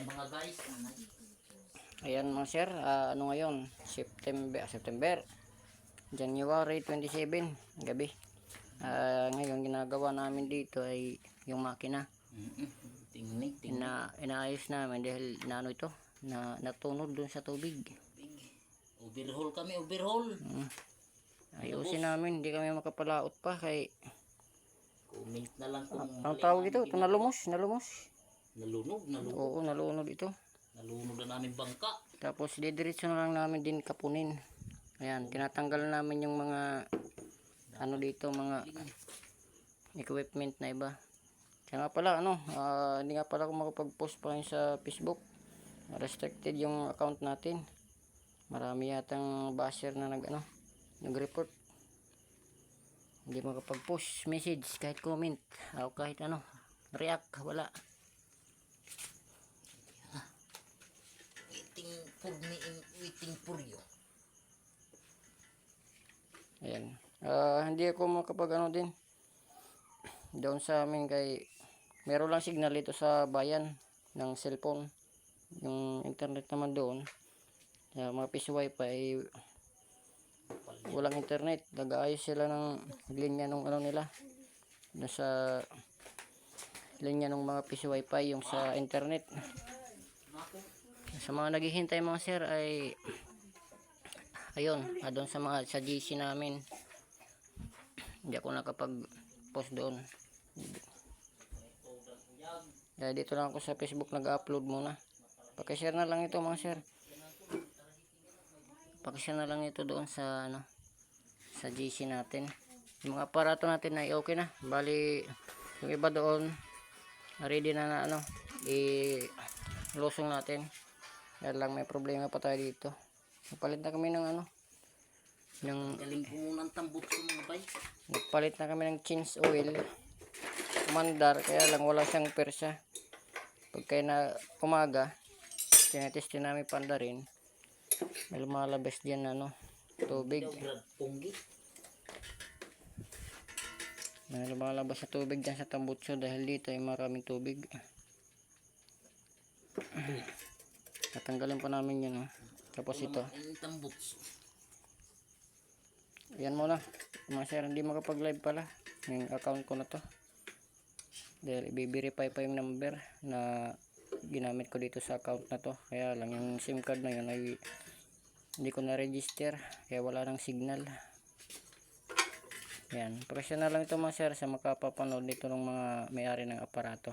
Mga guys. Ayan mga sir, ah, ano ngayon? September, September. January 27, gabi. Ah, ngayon ginagawa namin dito ay yung makina. Mm-mm. Tingni, tingni. Ina, inaayos namin dahil na ano ito, na natunod dun sa tubig. Overhaul kami, overhaul. Mm. Ayusin namin, hindi kami makapalaot pa kay Comment na lang kung ang tawag ito, ito nalumos, nalumos. Nalunod, nalunod. Oo, nalunod ito. Nalunod na namin bangka. Tapos didiretso na lang namin din kapunin. Ayan, tinatanggal namin yung mga ano dito, mga equipment na iba. Kaya nga pala, ano, ah, hindi nga pala ako makapag-post pa rin sa Facebook. Restricted yung account natin. Marami yatang basher na nag, ano, nag-report. Hindi makapag-post message, kahit comment, o kahit ano, react, wala. Ayan. Ah, hindi ako makapag ano din. Doon sa amin kay meron lang signal dito sa bayan ng cellphone. Yung internet naman doon. Sa mga piso wifi ay walang internet. Nag-aayos sila ng linya nung ano nila. Nasa linya ng mga piso wifi yung sa internet. Sa mga naghihintay mga sir ay ayun, doon sa mga sa GC namin. Hindi ako nakapag post doon. Kaya dito lang ako sa Facebook nag-upload muna. Paki-share na lang ito mga sir. Paki-share na lang ito doon sa ano sa GC natin. Yung mga aparato natin ay okay na. Bali yung iba doon ready na na ano i lusong natin. Kaya lang may problema pa tayo dito. Napalit na kami ng ano ng Galing ko muna ang tambot ko mga bay. Nagpalit na kami ng change oil. Mandar, kaya lang wala siyang persa. Pagka na umaga, tinetestin namin panda rin. May lumalabas dyan ano, tubig. May lumalabas sa tubig dyan sa tambutso dahil dito ay maraming tubig. Tatanggalin pa namin yun. Oh. Tapos ito. Yan muna. Mga sir, hindi makapag-live pala. Yung account ko na to. Dahil i-verify pa yung number na ginamit ko dito sa account na to. Kaya lang yung SIM card na yun ay hindi ko na-register. Kaya wala nang signal. Yan. Professional lang ito mga sir sa makapapanood nito ng mga may-ari ng aparato.